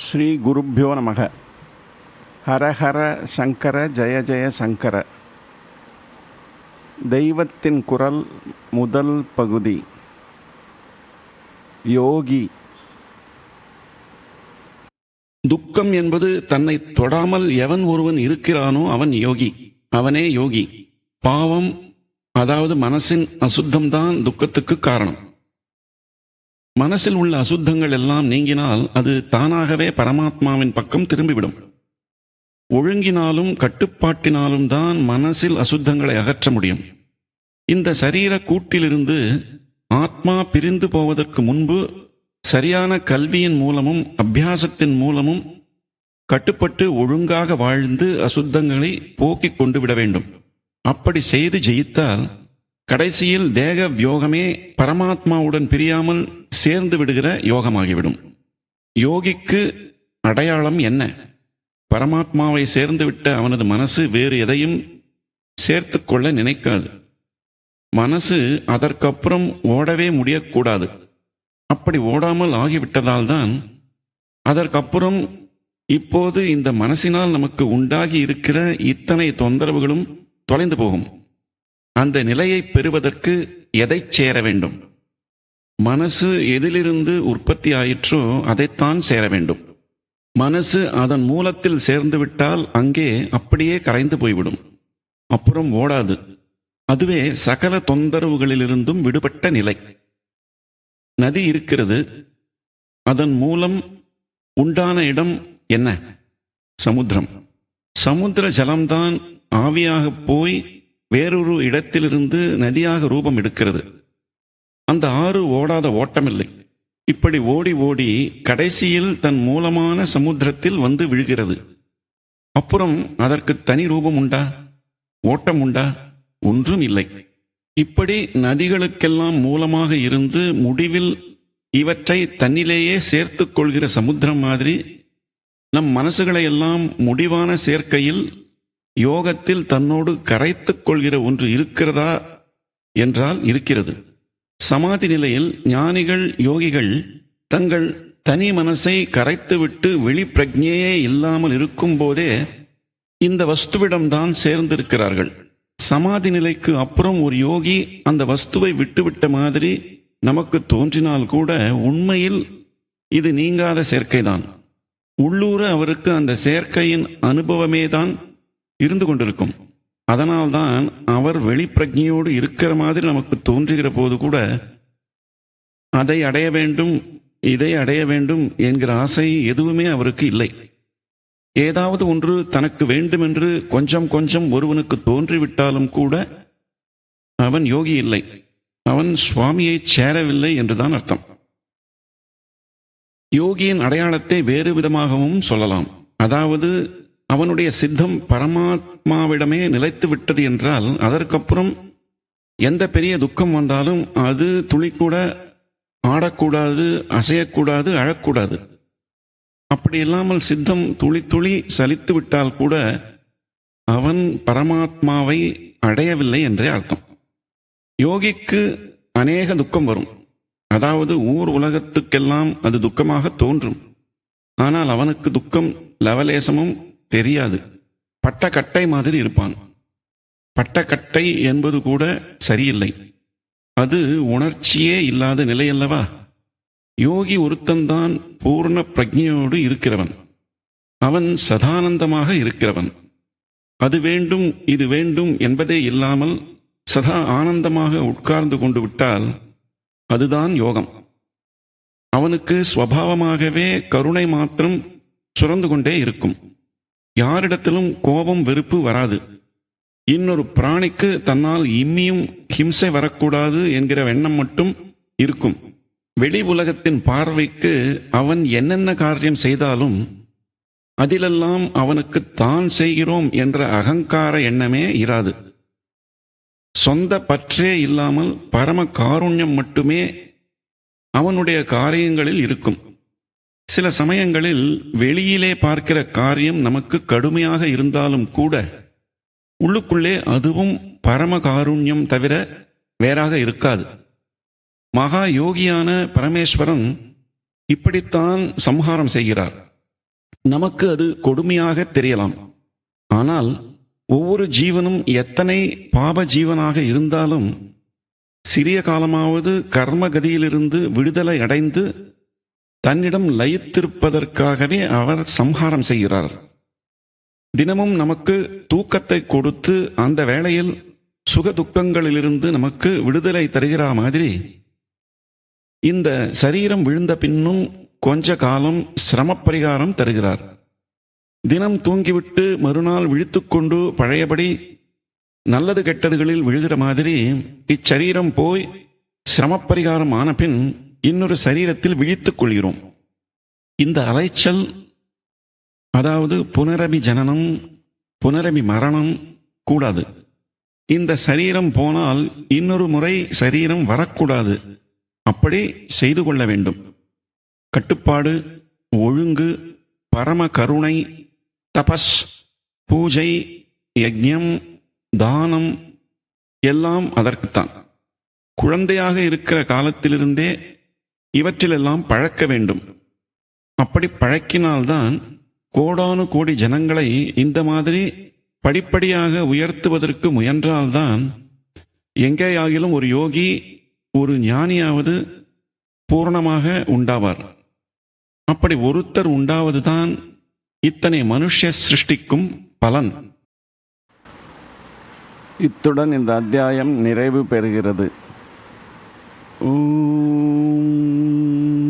ஸ்ரீ குருப்பியோ நமக. ஹரஹர சங்கர ஜெய ஜெய சங்கர. தெய்வத்தின் குரல் முதல் பகுதி. யோகி. துக்கம் என்பது தன்னை தொடாமல் எவன் ஒருவன் இருக்கிறானோ அவன் யோகி. அவனே யோகி. பாவம் அதாவது மனசின் அசுத்தம்தான் துக்கத்துக்கு காரணம். மனசில் உள்ள அசுத்தங்கள் எல்லாம் நீங்கினால் அது தானாகவே பரமாத்மாவின் பக்கம் திரும்பிவிடும். ஒழுங்கினாலும் கட்டுப்பாட்டினாலும் தான் மனசில் அசுத்தங்களை அகற்ற முடியும். இந்த சரீர கூட்டிலிருந்து ஆத்மா பிரிந்து போவதற்கு முன்பு சரியான கல்வியின் மூலமும் அபியாசத்தின் மூலமும் கட்டுப்பட்டு ஒழுங்காக வாழ்ந்து அசுத்தங்களை போக்கிக் கொண்டு விட வேண்டும். அப்படி செய்து ஜெயித்தால் கடைசியில் தேக யோகமே பரமாத்மாவுடன் பிரியாமல் சேர்ந்து விடுகிற யோகமாகிவிடும். யோகிக்கு அடையாளம் என்ன? பரமாத்மாவை சேர்ந்துவிட்ட அவனது மனசு வேறு எதையும் சேர்த்து கொள்ள நினைக்காது. மனசு அதற்கப்புறம் ஓடவே முடியக்கூடாது. அப்படி ஓடாமல் ஆகிவிட்டதால் தான் அதற்கப்புறம் இப்போது இந்த மனசினால் நமக்கு உண்டாகி இருக்கிற இத்தனை தொந்தரவுகளும் தொலைந்து போகும். அந்த நிலையை பெறுவதற்கு எதை சேர வேண்டும்? மனசு எதிலிருந்து உற்பத்தி ஆயிற்றோ அதைத்தான் சேர வேண்டும். மனசு அதன் மூலத்தில் சேர்ந்துவிட்டால் அங்கே அப்படியே கரைந்து போய்விடும். அப்புறம் ஓடாது. அதுவே சகல தொந்தரவுகளிலிருந்தும் விடுபட்ட நிலை. நதி இருக்கிறது. அதன் மூலம் உண்டான இடம் என்ன? சமுத்திரம். சமுத்திர ஜலம்தான் ஆவியாக போய் வேறொரு இடத்திலிருந்து நதியாக ரூபம் எடுக்கிறது. அந்த ஆறு ஓடாத ஓட்டமில்லை. இப்படி ஓடி ஓடி கடைசியில் தன் மூலமான சமுத்திரத்தில் வந்து விழுகிறது. அப்புறம் அதற்கு தனி ரூபம் உண்டா? ஓட்டம் உண்டா? ஒன்றும் இல்லை. இப்படி நதிகளுக்கெல்லாம் மூலமாக இருந்து முடிவில் இவற்றை தன்னிலேயே சேர்த்து கொள்கிற சமுத்திரம் மாதிரி நம் மனசுகளை எல்லாம் முடிவான சேர்க்கையில் யோகத்தில் தன்னோடு கரைத்துக் கொள்கிற ஒன்று இருக்கிறதா என்றால் இருக்கிறது. சமாதி நிலையில் ஞானிகள் யோகிகள் தங்கள் தனி மனசை கரைத்துவிட்டு வெளிப்பிரஜையே இல்லாமல் இருக்கும் போதே இந்த வஸ்துவிடம்தான் சேர்ந்திருக்கிறார்கள். சமாதி நிலைக்கு அப்புறம் ஒரு யோகி அந்த வஸ்துவை விட்டுவிட்ட மாதிரி நமக்கு தோன்றினால் கூட உண்மையில் இது நீங்காத சேர்க்கைதான். உள்ளூர அவருக்கு அந்த சேர்க்கையின் அனுபவமே தான் இருந்து கொண்டிருக்கும். அதனால்தான் அவர் வெளிப்பிரஜையோடு இருக்கிற மாதிரி நமக்கு தோன்றுகிற போது கூட அதை அடைய வேண்டும் இதை அடைய வேண்டும் என்கிற ஆசை எதுவுமே அவருக்கு இல்லை. ஏதாவது ஒன்று தனக்கு வேண்டுமென்று கொஞ்சம் கொஞ்சம் ஒருவனுக்கு தோன்றிவிட்டாலும் கூட அவன் யோகி இல்லை. அவன் சுவாமியை சேரவில்லை என்றுதான் அர்த்தம். யோகியின் அடையாளத்தை வேறு விதமாகவும் சொல்லலாம். அதாவது அவனுடைய சித்தம் பரமாத்மாவிடமே நிலைத்து விட்டது என்றால் அதற்கப்புறம் எந்த பெரிய துக்கம் வந்தாலும் அது துளி கூட ஆடக்கூடாது அசையக்கூடாது அழக்கூடாது. அப்படி இல்லாமல் சித்தம் துளி துளி சலித்து விட்டால் கூட அவன் பரமாத்மாவை அடையவில்லை என்றே அர்த்தம். யோகிக்கு அநேக துக்கம் வரும். அதாவது ஊர் உலகத்துக்கெல்லாம் அது துக்கமாக தோன்றும். ஆனால் அவனுக்கு துக்கம் லவலேசமும் தெரியாது. பட்டக்கட்டை மாதிரி இருப்பான். பட்டக்கட்டை என்பது கூட சரியில்லை. அது உணர்ச்சியே இல்லாத நிலையல்லவா? யோகி ஒருத்தன்தான் பூர்ண பிரஜையோடு இருக்கிறவன். அவன் சதானந்தமாக இருக்கிறவன். அது வேண்டும் இது வேண்டும் என்பதே இல்லாமல் சதா ஆனந்தமாக உட்கார்ந்து கொண்டு விட்டால் அதுதான் யோகம். அவனுக்கு ஸ்வபாவமாகவே கருணை மாத்திரம் சுரந்து கொண்டே இருக்கும். யாரிடத்திலும் கோபம் வெறுப்பு வராது. இன்னொரு பிராணிக்கு தன்னால் இம்மியும் ஹிம்சை வரக்கூடாது என்கிற எண்ணம் மட்டும் இருக்கும். வெளி உலகத்தின் பார்வைக்கு அவன் என்னென்ன காரியம் செய்தாலும் அதிலெல்லாம் அவனுக்கு தான் செய்கிறோம் என்ற அகங்கார எண்ணமே இராது. சொந்த பற்றே இல்லாமல் பரம காருண்யம் மட்டுமே அவனுடைய காரியங்களில் இருக்கும். சில சமயங்களில் வெளியிலே பார்க்கிற காரியம் நமக்கு கடுமையாக இருந்தாலும் கூட உள்ளுக்குள்ளே அதுவும் பரம காருண்யம் தவிர வேறாக இருக்காது. மகா யோகியான பரமேஸ்வரன் இப்படித்தான் சம்ஹாரம் செய்கிறார். நமக்கு அது கொடுமையாக தெரியலாம். ஆனால் ஒவ்வொரு ஜீவனும் எத்தனை பாப ஜீவனாக இருந்தாலும் சிறிய காலமாவது கர்மகதியிலிருந்து விடுதலை அடைந்து தன்னிடம் லயித்திருப்பதற்காகவே அவர் சம்ஹாரம் செய்கிறார். தினமும் நமக்கு தூக்கத்தை கொடுத்து அந்த வேளையில் சுக துக்கங்களிலிருந்து நமக்கு விடுதலை தருகிற மாதிரி இந்த சரீரம் விழுந்த பின்னும் கொஞ்ச காலம் சிரமப்பரிகாரம் தருகிறார். தினம் தூங்கிவிட்டு மறுநாள் விழித்துக்கொண்டு பழையபடி நல்லது கெட்டதுகளில் விழுகிற மாதிரி இச்சரீரம் போய் சிரமப்பரிகாரம் ஆன பின் இன்னொரு சரீரத்தில் விழித்துக் கொள்கிறோம். இந்த அலைச்சல் அதாவது புனரபி ஜனனம் புனரபி மரணம் கூடாது. இந்த சரீரம் போனால் இன்னொரு முறை சரீரம் வரக்கூடாது. அப்படி செய்து கொள்ள வேண்டும். கட்டுப்பாடு ஒழுங்கு பரம கருணை தபஸ் பூஜை யஜ்யம் தானம் எல்லாம் அதற்குத்தான். குழந்தையாக இருக்கிற காலத்திலிருந்தே இவற்றிலெல்லாம் பழக்க வேண்டும். அப்படி பழக்கினால்தான் கோடானு கோடி ஜனங்களை இந்த மாதிரி படிப்படியாக உயர்த்துவதற்கு முயன்றால்தான் எங்கேயாகிலும் ஒரு யோகி ஒரு ஞானியாவது பூரணமாக உண்டாவார். அப்படி ஒருத்தர் உண்டாவதுதான் இத்தனை மனுஷ சிருஷ்டிக்கும் பலன். இத்துடன் இந்த அத்தியாயம் நிறைவு பெறுகிறது. ஓம்